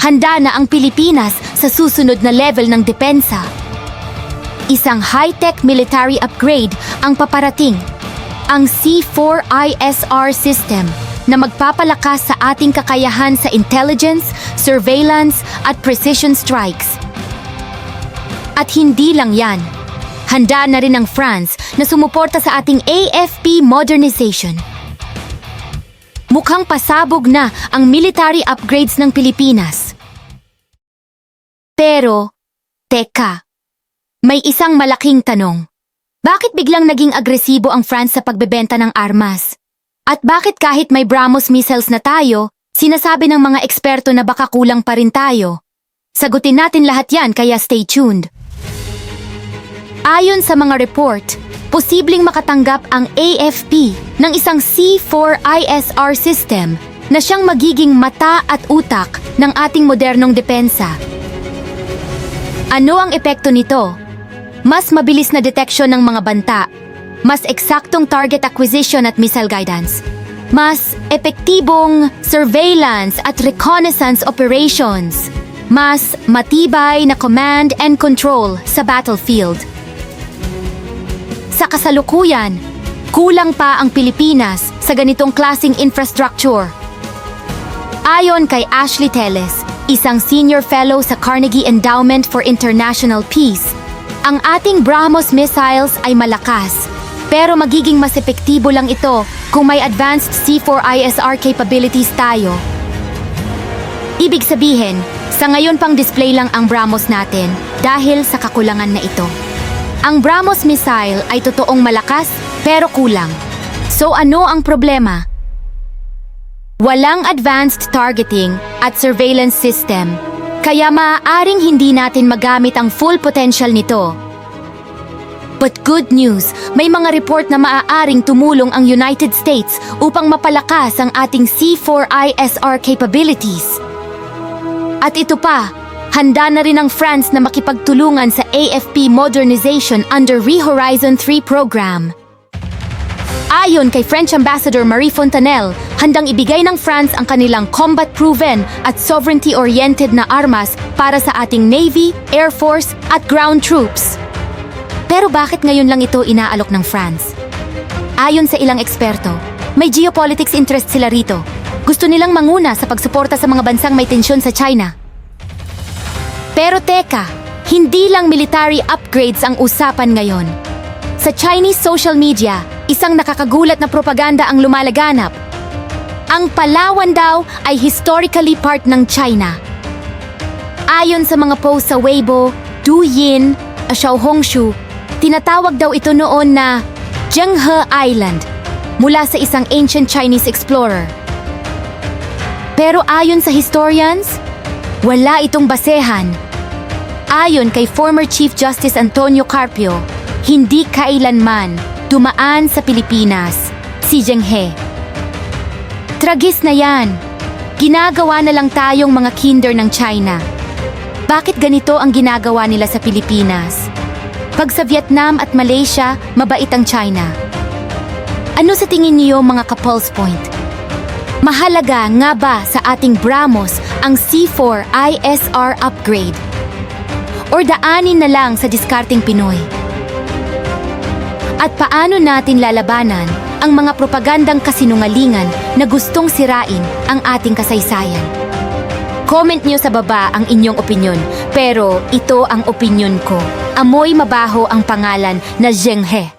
Handa na ang Pilipinas sa susunod na level ng depensa. Isang high-tech military upgrade ang paparating. Ang C4ISR system na magpapalakas sa ating kakayahan sa intelligence, surveillance at precision strikes. At hindi lang yan. Handa na rin ang France na sumuporta sa ating AFP modernization. Mukhang pasabog na ang military upgrades ng Pilipinas. Pero, teka, may isang malaking tanong. Bakit biglang naging agresibo ang France sa pagbebenta ng armas? At bakit kahit may BrahMos missiles na tayo, sinasabi ng mga eksperto na baka kulang pa rin tayo? Sagutin natin lahat yan kaya stay tuned. Ayon sa mga report, posibleng makatanggap ang AFP ng isang C4ISR system na siyang magiging mata at utak ng ating modernong depensa. Ano ang epekto nito? Mas mabilis na deteksyon ng mga banta, mas eksaktong target acquisition at missile guidance, mas epektibong surveillance at reconnaissance operations, mas matibay na command and control sa battlefield. Sa kasalukuyan, kulang pa ang Pilipinas sa ganitong klasing infrastructure. Ayon kay Ashley Teles, isang senior fellow sa Carnegie Endowment for International Peace, ang ating BrahMos missiles ay malakas, pero magiging mas epektibo lang ito kung may advanced C4ISR capabilities tayo. Ibig sabihin, sa ngayon pang display lang ang BrahMos natin dahil sa kakulangan na ito. Ang BrahMos missile ay totoong malakas pero kulang. So ano ang problema? Walang advanced targeting at surveillance system, kaya maaaring hindi natin magamit ang full potential nito. But good news, may mga report na maaaring tumulong ang United States upang mapalakas ang ating C4ISR capabilities. At ito pa, handa na rin ang France na makipagtulungan sa AFP modernization under ReHorizon 3 program. Ayon kay French Ambassador Marie Fontanelle, handang ibigay ng France ang kanilang combat-proven at sovereignty-oriented na armas para sa ating Navy, Air Force at ground troops. Pero bakit ngayon lang ito inaalok ng France? Ayon sa ilang eksperto, may geopolitics interest sila rito. Gusto nilang manguna sa pagsuporta sa mga bansang may tensyon sa China. Pero teka, hindi lang military upgrades ang usapan ngayon. Sa Chinese social media, isang nakakagulat na propaganda ang lumalaganap. Ang Palawan daw ay historically part ng China. Ayon sa mga post sa Weibo, Douyin, at Xiaohongshu, tinatawag daw ito noon na Zhenghe Island mula sa isang ancient Chinese explorer. Pero ayon sa historians, wala itong basehan. Ayon kay former Chief Justice Antonio Carpio, hindi kailanman dumaan sa Pilipinas si Zhenghe. Tragis na yan. Ginagawa na lang tayong mga kinder ng China. Bakit ganito ang ginagawa nila sa Pilipinas? Pag sa Vietnam at Malaysia, mabait ang China. Ano sa tingin niyo mga ka-pulse point? Mahalaga nga ba sa ating BrahMos ang C4 ISR upgrade? Or daanin na lang sa diskarting Pinoy? At paano natin lalabanan ang mga propagandang kasinungalingan na gustong sirain ang ating kasaysayan? Comment nyo sa baba ang inyong opinyon, pero ito ang opinyon ko. Amoy mabaho ang pangalan na Zhenghe.